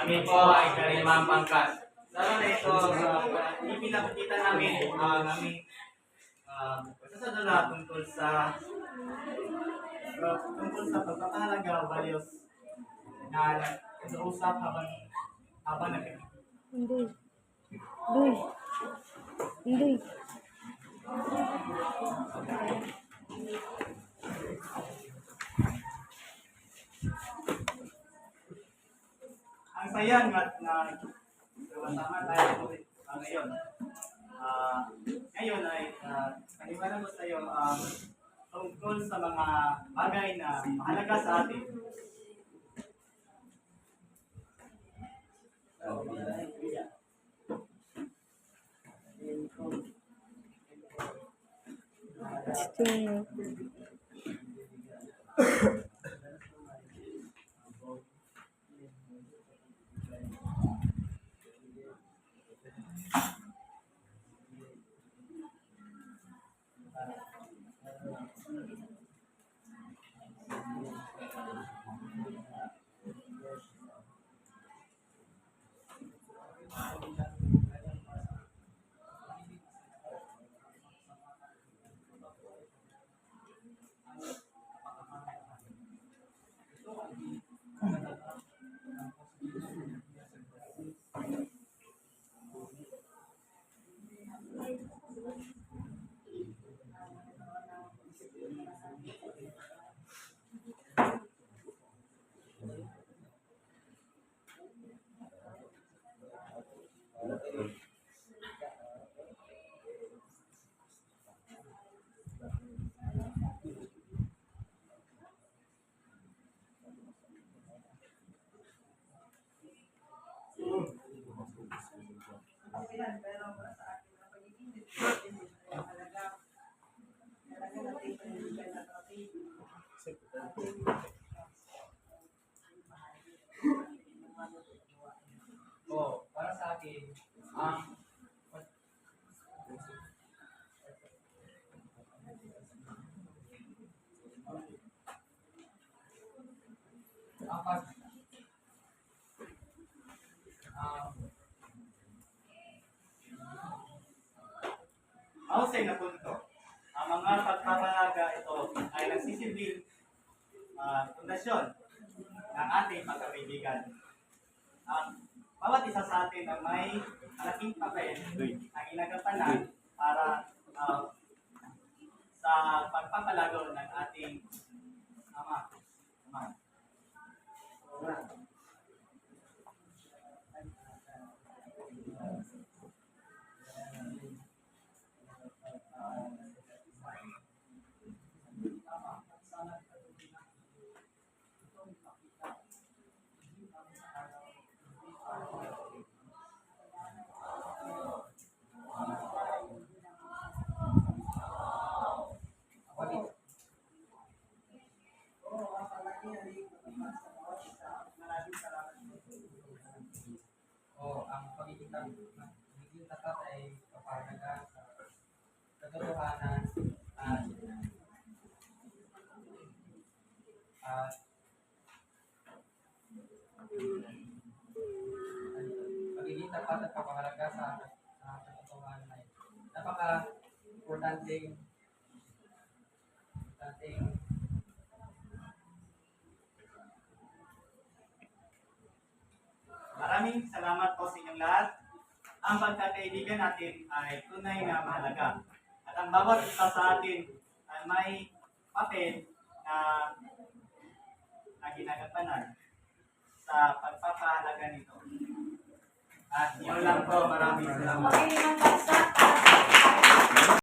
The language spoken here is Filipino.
Kami po ay kalimang pangkat. Lalo na ito, uh, ipinapakita namin ang aming uh, pasasadala tungkol sa uh, tungkol sa pagpapahalaga values na nag-uusap habang habang nag Hindi. Hindi. Hindi. Saya nga na sama tayo uh, ngayon. Ah, ngayon ay uh, paniwala ko sa iyo um, tungkol sa mga bagay na mahalaga sa atin. Sino? Oh, ang pag ang Mahusay na punto. Ang mga pagpapalaga ito ay nagsisilbing uh, pundasyon ng ating pagkakaibigan. Ang bawat isa sa atin ay may malaking papel na ginagampanan para uh, sa pagpapalago ng ating tab- pagiging tapat ay kapahalaga sa katotohanan at at pagiging tapat at kapahalaga sa sa katotohanan ay napaka importanteng importanteng Maraming salamat po sa inyong lahat. Ang pagkakaibigan natin ay tunay na mahalaga. At ang bawat isa sa atin ay may papel na, na ginagampanan sa pagpapahalaga nito. At yun lang po, maraming salamat. Bansa